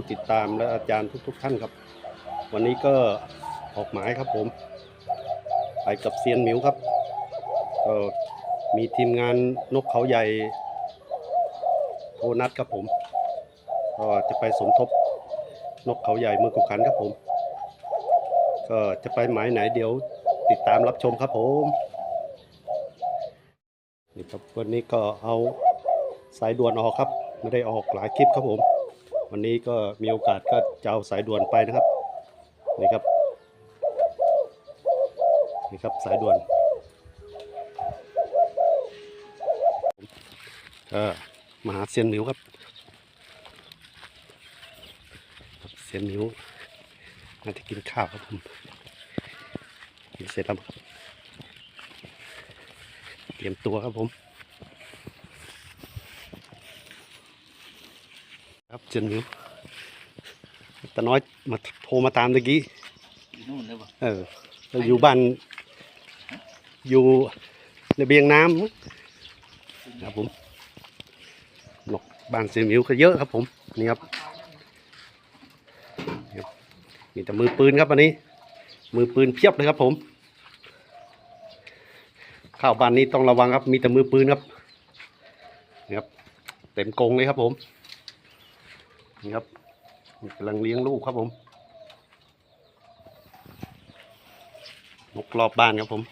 ผู้ติดตามและอาจารย์ทุก ๆ ท่านครับ วันนี้ก็ออกหมายครับผมไปกับเซียนหมิวครับก็มีทีมงานนกเขาใหญ่โทนัดครับผมก็จะไปสมทบนกเขาใหญ่เมืองกุขันครับผม ก็จะไปหมายไหนเดี๋ยวติดตามรับชมครับผมนี่ครับวันนี้ก็เอาสายด่วนออกครับ ไม่ได้ออกหลายคลิปครับผม วันนี้ก็มีโอกาสก็จะเอาสายด่วนไปนะครับนี่ครับนี่ครับสายด่วนก็มาหาเซียนหมิวครับเซียนหมิวน่าจะกินข้าวครับผมเสร็จแล้วครับเตรียมตัวครับผม ครับเซียนหมิวตาน้อยมาโทรมาตามตะกี้อยู่นู่นเออเราอยู่บ้าน อยู่ระเบียงน้ำครับผมนกบ้านเซียนหมิวก็เยอะครับผมนี่ครับนี่ครับมีแต่มือปืนครับวันนี้ มือปืนเพียบเลยครับผมข้าวบ้านนี้ต้องระวังครับมีแต่มือปืนครับนี่ครับ เต็มกงเลยครับผม นี่ครับกำลังเลี้ยงลูกครับผม นกรอบบ้านครับผม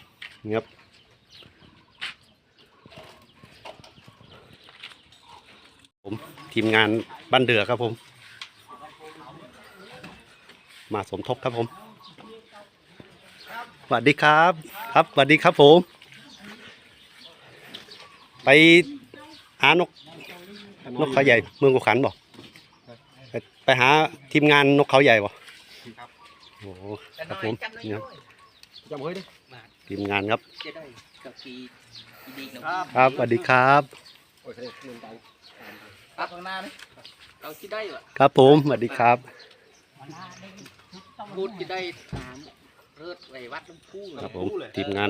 นี่ครับผมทีมงานบ้านเดือครับผม มาสมทบครับผมสวัสดีครับ ครับสวัสดีครับผม ไปหานกนกขาใหญ่เมืองกุขันบอก ไปไปหาทีมงานนกเขาใหญ่บ่โอ้โหครับผมนี่ครับจำเฮ้ยดิทีมงานครับจะได้กับกีดีนะครับครับสวัสดีครับโอ้ยเงินตังครับข้างหน้านี่เราคิดได้เหรอครับผมสวัสดีครับพูดจะได้ถามเลิศไว้วัดน้ำพุครับผมทีมงาน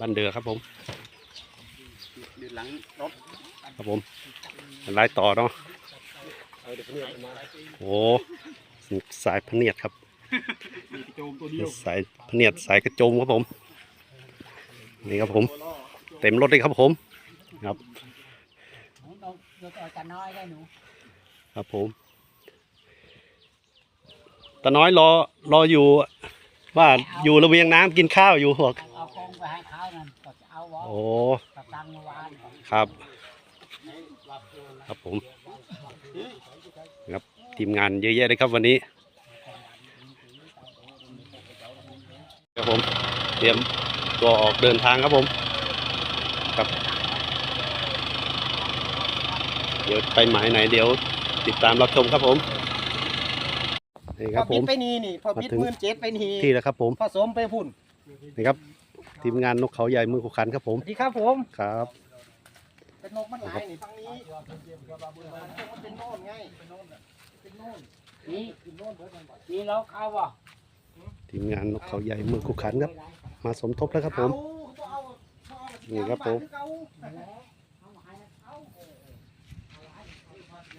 บ้านเดือครับผมเดือนหลังรถครับผม ไล่ต่อเนาะโอ้สายพะเนียดครับโจมตัวเดียวสายพะเนียดสายกระโจมครับผมนี่ครับผม เต็มรถเลยครับผมครับเราเราจะเอาจะน้อยได้หนูครับผมตาน้อยรอรออยู่ว่าอยู่ระเบียงน้ำกินข้าวอยู่บอกเอากองไปให้เขานั่นก็จะเอาวอโอ้ตัดตังค์เมื่อวานครับ ครับผมครับทีมงานเยอะแยะเลยครับวันนี้ครับผมเตรียมตัวออกเดินทางครับผมครับเดี๋ยวไปหมายไหนเดี๋ยวติดตามรับชมครับผมนี่คพรัอบผบิดมไปนี่นี่พอบิดมาถึง หมื่นเจ็ดไปนี่ที่แล้วครับผมผสมไปพุ่นนี่ครับ ทีมงานนกเขาใหญ่มือขุขันครับผมสวัสดีครับผม ครับ เป็นนกมันหลายนี่ฝั่งนี้มันเป็นโน่นไงเป็นโน่นน่ะเป็นโน่นนี่เป็นโน่นเบิดมันบ่นี่เราเอาวะทีมงานนกเขาใหญ่มือขุขันครับ มาสมทบแล้วครับผมเอาเอาเอานี่ครับผมเอา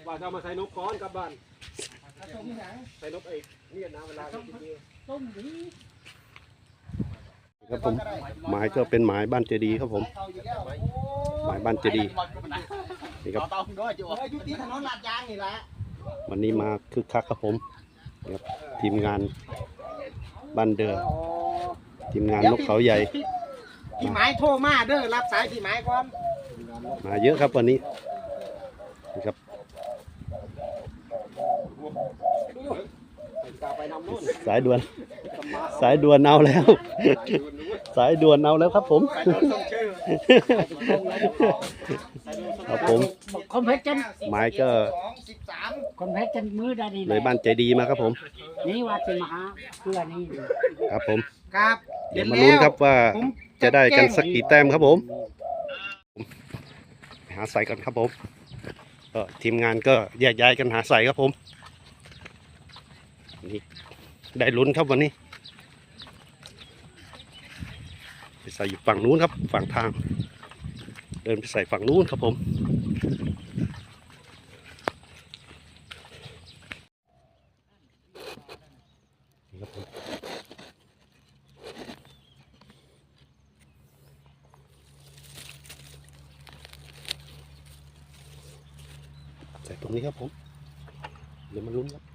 ว่าจะเอามาใส่นกก้อนกลับบ้านผสมหยังใส่นกไอ้เนี่ยนะเวลากินเยอะต้มดี ครับผมหมายก็เป็นหมายบ้านเจดีย์ครับผมเอาอยู่แล้วหมายบ้านเจดีย์นี่ครับเตาด้วยจ้ะโอ้ยอยู่ที่ถนนลาดยางนี่แหละวันนี้มาคึกคักครับผมนี่ครับทีมงานบ้านเดือโอ้ทีมงานนกเขาใหญ่พี่พี่หมายโทรมาเด้อรับสายพี่หมายก่อนมาเยอะครับวันนี้นี่ครับ กลับไปนำนู่น สายด่วน สายด่วนเอาแล้ว สายด่วนเอาแล้วครับผมครับผมคอมเพชรกันหมายก็สองสิบสามคอมเพชรกันมือได้ดีเลยบ้านใจดีมาครับผม นี่ว่าจะมาหาเพื่อนนี่ครับผมครับเดี๋ยวมาลุ้นครับว่าผมจะได้กันสักกี่แต้มครับผมไปหาใส่กันครับผมก็ทีมงานก็แยกย้ายกันหาใส่ครับผม นี่ได้ลุ้นครับวันนี้ไปใส่อยู่ฝั่งนู้นครับ ฝั่งทาง เดินไปใส่ฝั่งนู้นครับผมใส่ตรงนี้ครับผม เดี๋ยวมาลุ้นครับ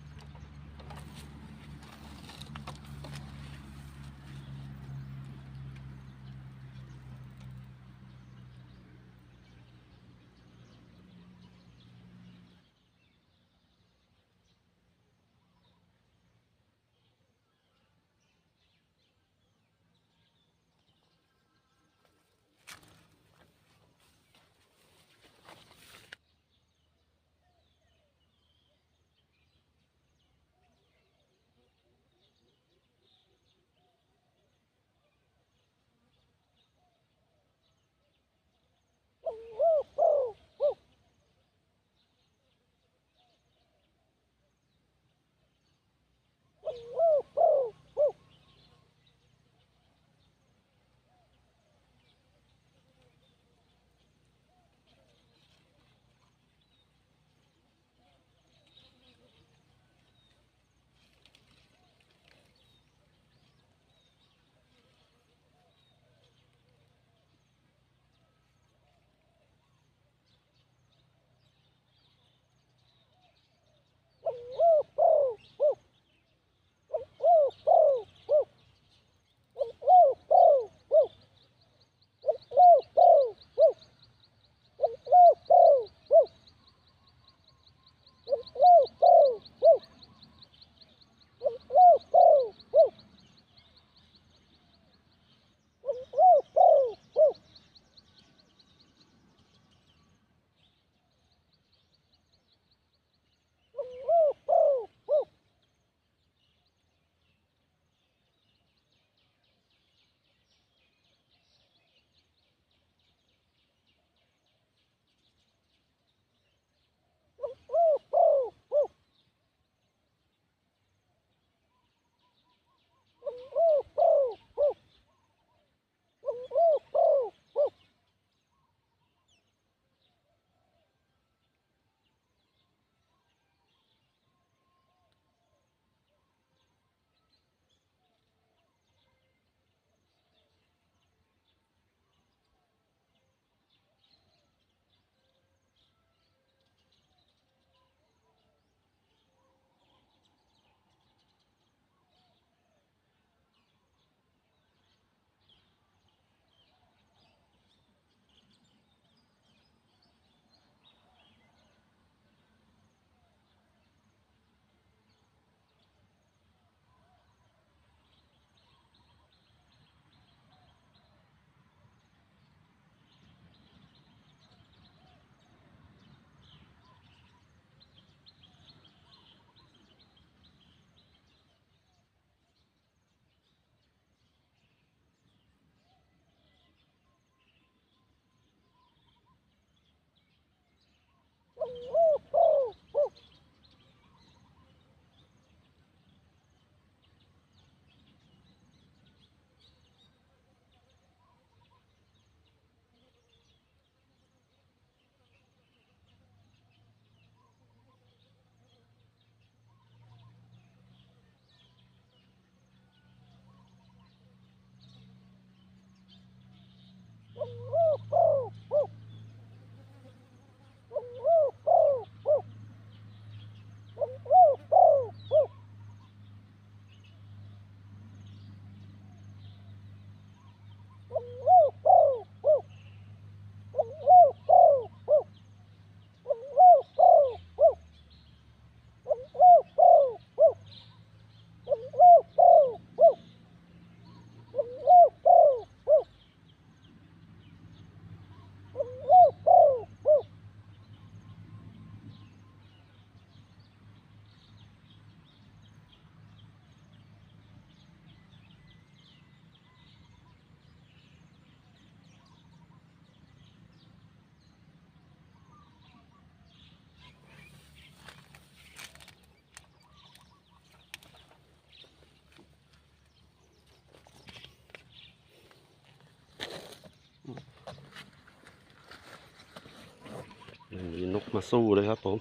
นกมาสู้เลยครับผม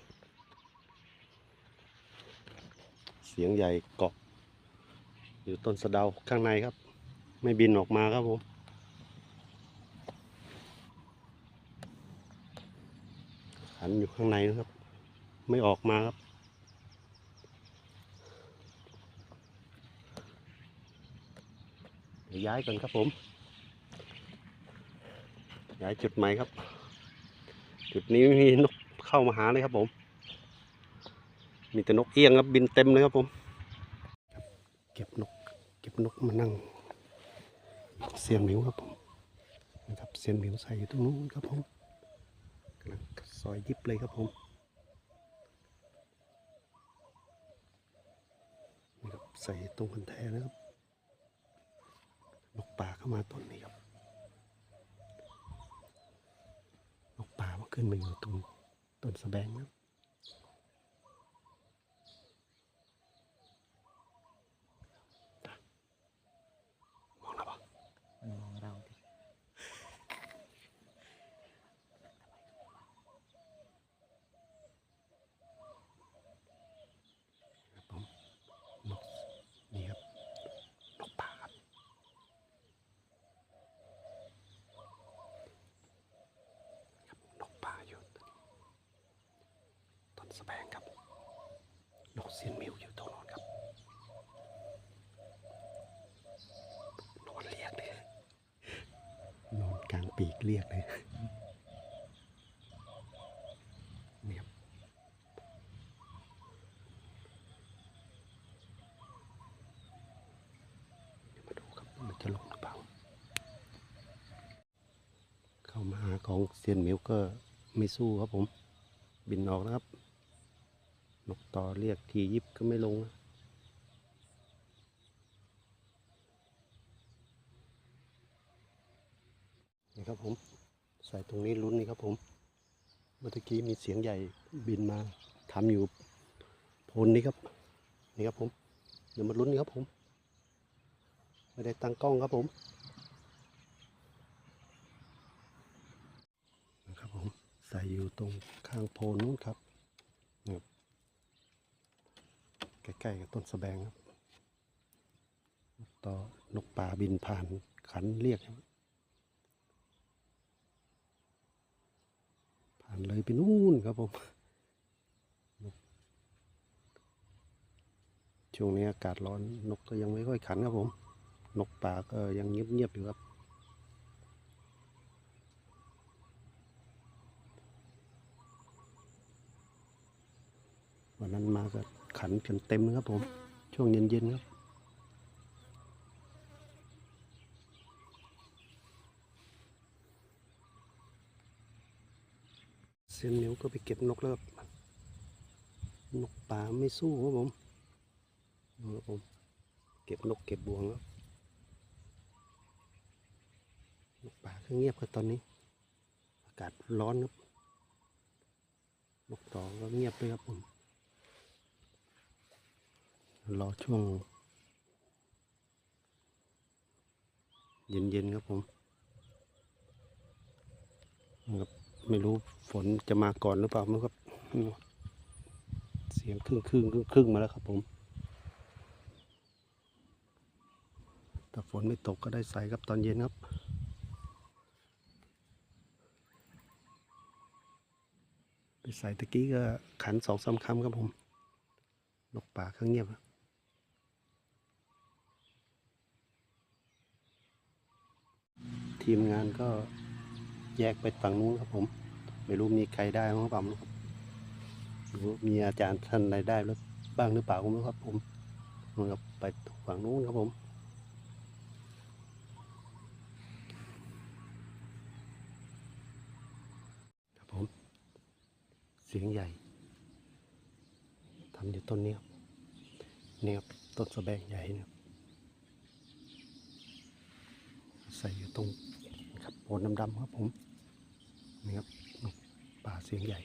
เสียงใหญ่เกาะ อยู่ต้นสะเดาข้างในครับ ไม่บินออกมาครับผมขันอยู่ข้างในนะครับ ไม่ออกมาครับย้ายก่อนครับผม ย้ายจุดใหม่ครับ จุดนี้ไม่มีนก เข้ามาหาเลยครับผม มีแต่นกเอี้ยงครับบินเต็มเลยครับผม เก็บนก เก็บนกมานั่ง เสียนหมิวครับผมนะครับเสียนหมิวใส่อยู่ตรงนู้นครับผมกำลังซอยยิบเลยครับผมนี่ครับใส่ตรงคันแท้นะครับนกป่าเข้ามาต้นนี้ครับนกป่ามันขึ้นมาอยู่ตรง ต้นสะแบงนะครับมองแล้วปะ มองเราดิ ครับผมนกนี่ครับ นกป่าครับครับ นกป่าอยู่ต้นสะแบงครับ นกเซียนมิวอยู่ตรงโน้นครับนอนเรียกเลยนอนกลางปีกเรียกเลยนี่ครับเดี๋ยมาดูครับมันจะลงหรือเปล่า เข้ามาหาของเซียนมิวก็ไม่สู้ครับผม บินออกนะครับ นกต่อเรียกทียิบก็ไม่ลงนะนี่ครับผม ใส่ตรงนี้ลุ้นนี่ครับผม เมื่อกี้มีเสียงใหญ่บินมาทำอยู่โพนนี้ครับ นี่ครับผม เดี๋ยวมาลุ้นนี่ครับผม ไม่ได้ตั้งกล้องครับผมนะครับผม ใส่อยู่ตรงข้างโพนนู้นครับ ใกล้ๆกับต้นสะแบงครับต่อนกป่าบินผ่านขันเรียก ผ่านเลยไปนู่นครับผม ช่วงนี้อากาศร้อนนกก็ยังไม่ค่อยขันครับผม นกป่าก็ยังเงียบๆอยู่ครับวันนั้นมาก็ ขันกันเต็มนะครับผม ช่วงเย็นๆครับเส้นนิ้วก็ไปเก็บนกแล้วครับนกป่าไม่สู้ครับผมดูครับผม เก็บนกเก็บบวงแล้วนกป่าก็เงียบครับตอนนี้ อากาศร้อนครับนกต่อก็เงียบไปครับผม รอช่วง เย็นๆครับผมครับไม่รู้ฝนจะมาก่อนหรือเปล่าไม่รู้ครับ เสียงครึ่งครึ่งครึ่งมาแล้วครับผมถ้าฝนไม่ตกก็ได้ใส่ครับตอนเย็นครับไปใส่ตะกี้ก็ขันสองสามคำครับผม นกป่าข้างเงียบครับ ทีมงานก็แยกไปฝั่งนู้นครับผม ไม่รู้มีใครได้มั้งหรือเปล่าไม่รู้ครับไม่รู้มีอาจารย์ท่านใดได้หรือบ้างหรือเปล่าก็ไม่รู้ครับผมนู่นครับไปฝั่งนู้นครับผมครับผม เสียงใหญ่ทำอยู่ต้นนี้ครับนี่ครับต้นสะแบงใหญ่เนยครับ ใส่อยู่ตรงครับโผล่ดำๆครับผมนี่ครับป่าเสียงใหญ่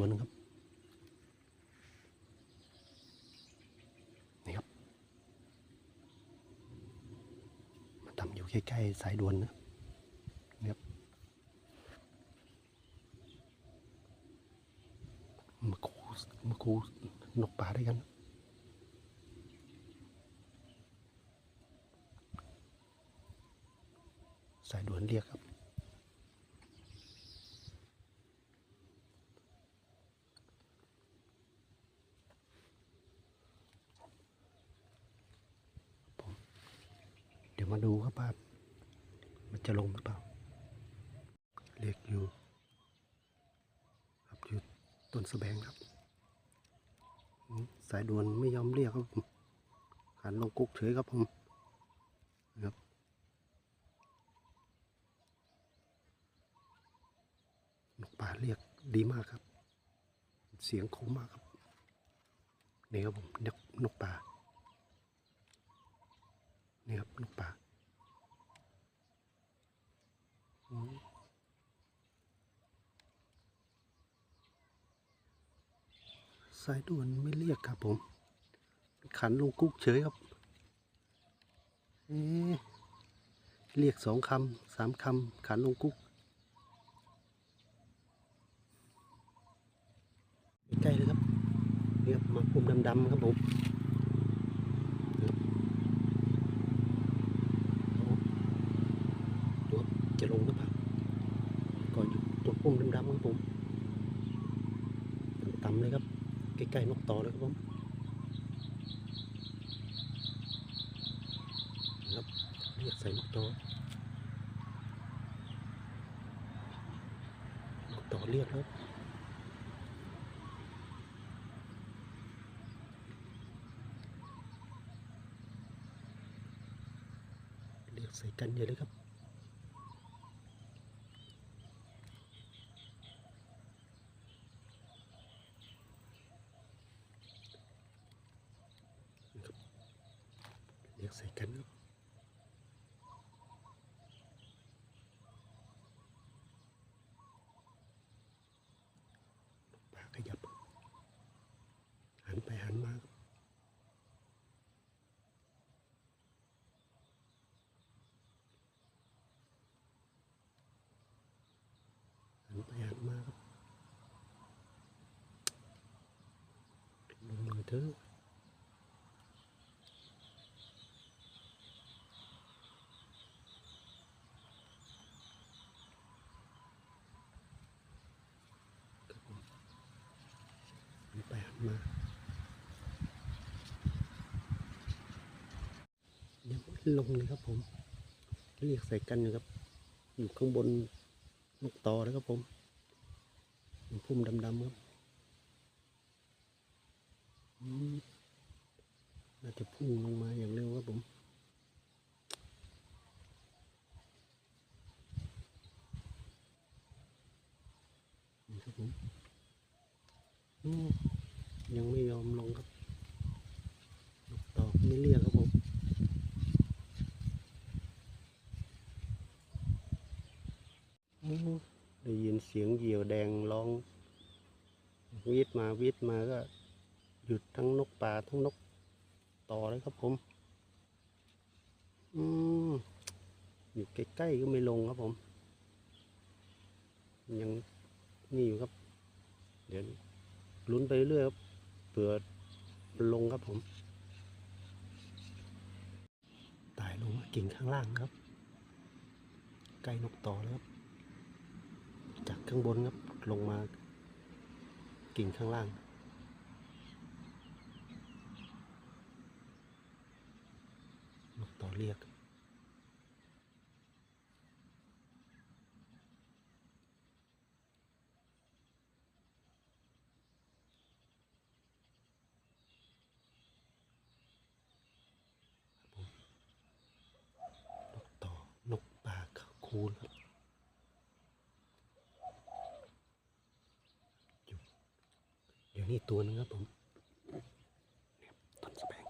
ัวนึงครับนี่ครับ มาทำอยู่ใกล้ๆสายดวนนะนี่ครับมาคูมาคูนกป่าด้วยกัน จะลงหรือเปล่าเรียกอยู่ครับอยู่ต้นสะแบงครับ สายด่วนไม่ยอมเรียกครับผมหันลงกุ๊กเฉยครับผมนะครับนกป่าเรียกดีมากครับ เสียงคมมากครับนี่ครับผมนกนกป่านี่ครับนกป่าอืม สายด่วนไม่เรียกครับผม ขันลงกุ๊กเฉยครับ เอ๊เรียกสองคำสามคำขันลงกุ๊กใกล้เลยครับเนี่ครับมาปุ่มดำๆครับผม ดูครับ จะลงหรือเปล่าก็อยู่ตัวปุ่มดำๆครับผมต่ำๆเลยครับใกล้ๆนกต่อเลยครับผมครับเรียกใส่นกต่อนกต่อเรียกแล้วเรียกใส่กันเยอะเลยครับ เรียกใส่กันครับปากขยับ หันไปหันมาครับ หันไปหันมาครับลงเลยเถอะหันไปหันมายังไม่ลงเลยครับผมเรียกใส่กันอยู่ครับ อยู่ข้างบน นกต่อนะครับผมพุ่มดำๆครับมน่าจะพุ่งลงมาอย่างเร็วครับผมครับผมยังไม่ยอมลงครับนกต่อไม่เรียกครับผมอืมได้ยินเสียงเหยี่ยวแดงร้อง วีดมาวีดมาก็หยุดทั้งนกป่าทั้งนกต่อเลยครับผม อืมอยู่ใกล้ๆก็ไม่ลงครับผม ยังนี่อยู่ครับ เดี๋ยวลุ้นไปเรื่อยครับเผื่อลงครับผม ตายลงกิ่งข้างล่างครับใกล้นกต่อแล้วครับ จากข้างบนครับลงมา กิ่งข้างล่างนกต่อเรียก นกต่อนกปาเขาคูนครับอยู่เดี๋ยว นี่ตัวนึงครับผมเนี่ยต้นสะแบง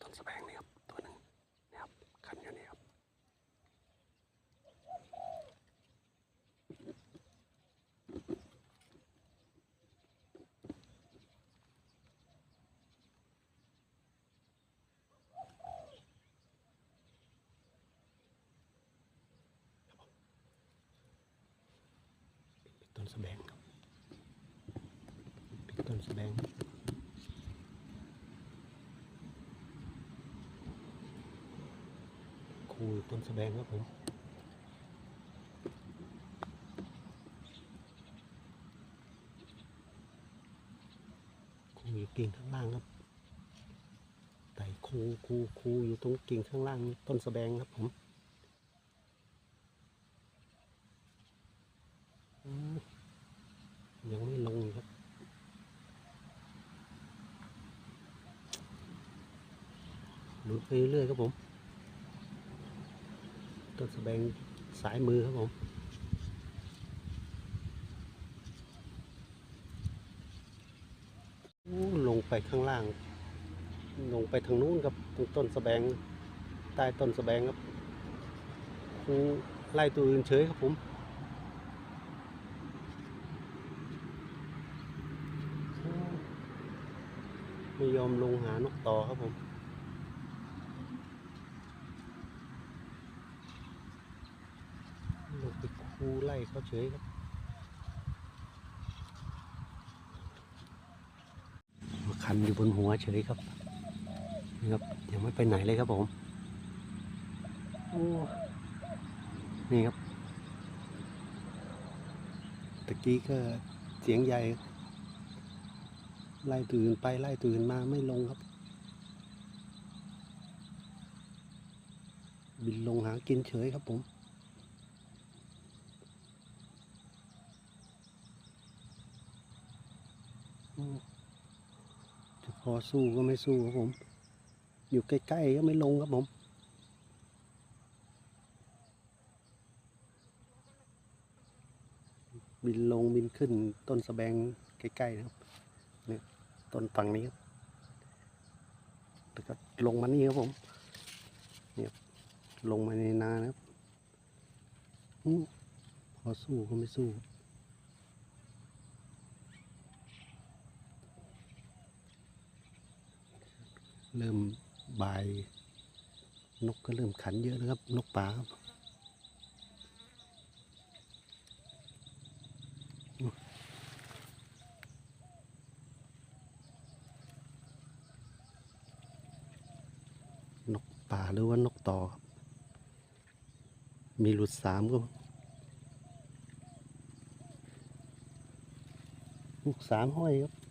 ต้นสะแบงนี่ครับตัวหนึ่งนี่ครับขันอยู่นี่ครับ นสแบงครับ พริกต้นสแบงคูต้นสแบงครับผมคูอยู่กิ่งข้างล่างครับไต่คูคูคูอยู่ตรงกิ่งข้างล่างต้นสแบงครับผม อืมยังไม่ลงอีกครับลุ้นไปเรื่อยๆครับผม ต้นส แบงสายมือครับผมลงไปข้างล่าง ลงไปทางนู้นครับตรงต้นสแบงใต้ต้นสแบงครับคงไล่ตัวอื่นเฉยครับผมไม่ยอมลงหานกต่อครับผม ลง ไปคูไล่เขาเฉยครับมาคันอยู่บนหัวเฉยครับนี่ครับยังไม่ไปไหนเลยครับผมโอ้นี่ครับตะกี้ก็เสียงใหญ่ ไล่ตื่นไปไล่ตื่นมาไม่ลงครับ บินลงหากินเฉยครับผม อืมจะ พอสู้ก็ไม่สู้ครับผม อยู่ใกล้ๆก็ไม่ลงครับผมบินลงบินขึ้นต้นสะแบงใกล้ๆนะครับนี่ต้นฝั่งนี้ครับแล้วก็ลงมานี่ครับผมเนี่ยลงมาในนานะครับพอสู้ก็ไม่สู้ เริ่มบ่าย นกก็เริ่มขันเยอะนะครับ นกป่าครับนกป่าหรือว่านกต่อครับ มีหลุดสามก็ลูกสามห้อยครับ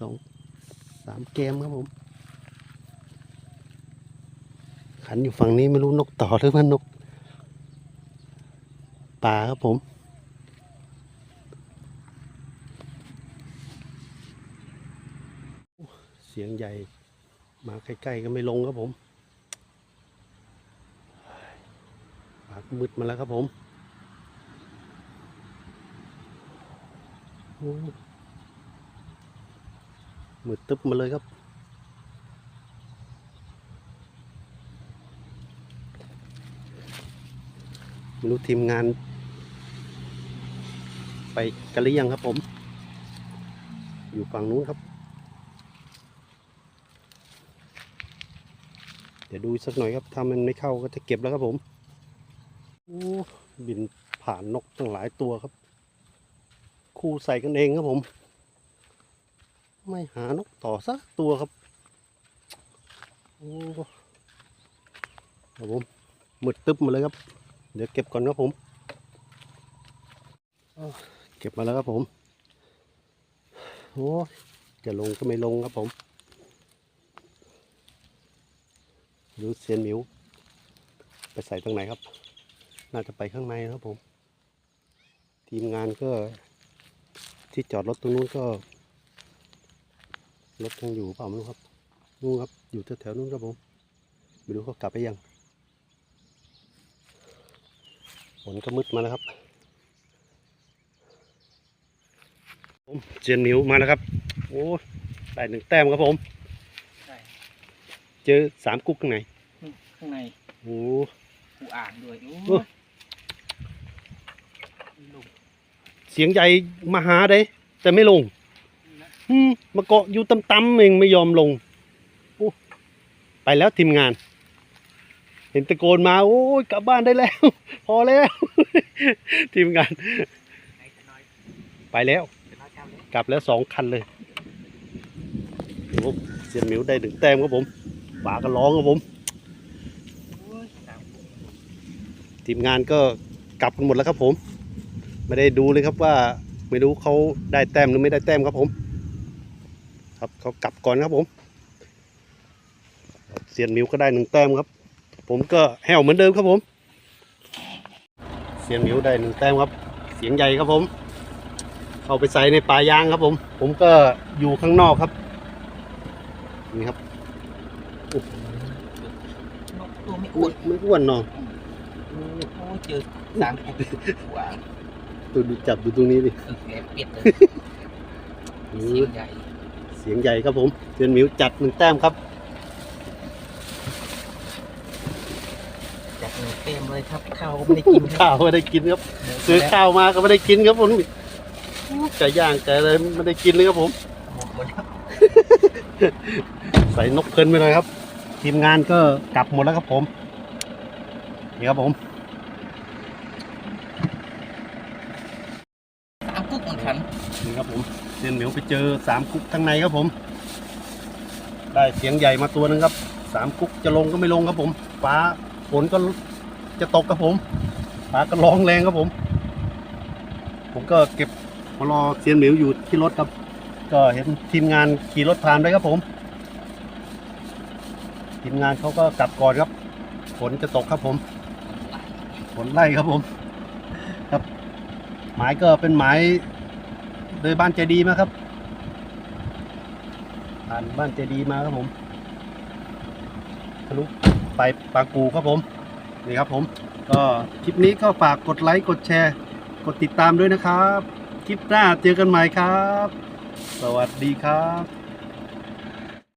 สองสามเกมครับผม ขันอยู่ฝั่งนี้ไม่รู้นกต่อหรือว่านกป่าครับผม เสียงใหญ่มาใกล้ๆก็ไม่ลงครับผมปากมืดมาแล้วครับผม มืดตึ๊บมาเลยครับ ไม่รู้ทีมงาน ไปกันหรือยังครับผม อยู่ฝั่งนู้นครับ เดี๋ยวดูสักหน่อยครับ ถ้ามันไม่เข้าก็จะเก็บแล้วครับผมโอ้บินผ่านนกตั้งหลายตัวครับ คู่ใส่กันเองครับผม ไม่หานกต่อสักตัวครับ โอ้ครับผมมืดตึ๊บมาเลยครับ เดี๋ยวเก็บก่อนครับผม เก็บมาแล้วครับผม โอ้จะลงก็ไม่ลงครับผมหรือเซียนหมิว ไปใส่ตรงไหนครับ น่าจะไปข้างในครับผม ทีมงานก็ที่จอดรถตรงนู้นก็ รถยังอยู่เปล่าไม่รู้ครับนู่นครับ อยู่แถวๆนู้นครับผมไม่รู้เขากลับไปยังฝนก็มืดมาแล้วครับผมเซียนหมิวมาแล้วครับ โอ้ได้หนึ่งแต้มครับผมใช่เจอสามกุ๊กข้างในข้างในโอ้กูอ่านด้วยโอ้โอ้เสียงใหญ่มาหาเด้แต่ไม่ลงอื มาเกาะอยู่ต่ำๆเองไม่ยอมลงไปแล้วทีมงาน เห็นตะโกนมา โอ้ยกลับบ้านได้แล้ว พอแล้ว ทีมงาน ไปแล้ว กลับแล้วสองคันเลยโอ้เซียนหมิวได้ถึงแต้มครับผมฝาก็ร้องครับผม ทีมงานก็กลับกันหมดแล้วครับผม ไม่ได้ดูเลยครับว่า ไม่รู้เขาได้แต้มหรือไม่ได้แต้มครับผม ครับเขากลับก่อนครับผมเซียนหมิวก็ได้หนึ่งแต้มครับ ผมก็แห้วเหมือนเดิมครับผมเซียนหมิวได้หนึ่งแต้มครับ เสียงใหญ่ครับผม เข้าไปใส่ในป่ายางครับผม ผมก็อยู่ข้างนอกครับนี่ครับนกตัวไม่อ้อ้ววนนมันอ้วนเนาะโอ้ยเจอสามกุกว่าตัวดูจับดูตรงนี้ดิแอบเป็ดเลยเอเสีอยงใหญ่ เสียงใหญ่ครับผมเซียนหมิวจัดหนึ่งแต้มครับ จัดหนึ่งเต็มเลยครับข้าวก็ไม่ได้กินครับข้าวไม่ได้กินครับซื้อข้าวมาก็ไม่ได้กินครับผมไก่ย่างไก่อะไรไม่ได้กินเลยครับผมหมดหมดแล้วใส่นกเพลินไปเลยครับ ทีมงานก็กลับหมดแล้วครับผมนี่ครับผมสามกุ๊กเหมือนกันนี่ครับผม เซียนเหมียวไปเจอสามกุ๊กข้างในครับผม ได้เสียงใหญ่มาตัวหนึงครับสามกุ๊กจะลงก็ไม่ลงครับผมฟ้าฝนก็จะตกครับผมฟ้าก็ร้องแรงครับผม ผมก็เก็บมารอเซียนเหมียวอยู่ที่รถครับ ก็เห็นทีมงานขี่รถผ่านไปครับผมทีมงานเขาก็กลับก่อนครับฝนจะตกครับผมฝนไล่ครับผม ครับ หมายก็เป็นหมาย เลยบ้านเจดีมาครับผ่านบ้านเจดีมาครับผมทะลุไปปางกูครับผมนี่ครับผม ก็คลิปนี้ก็ฝากกดไลค์กดแชร์ กดติดตามด้วยนะครับ คลิปหน้าเจอกันใหม่ครับ สวัสดีครับ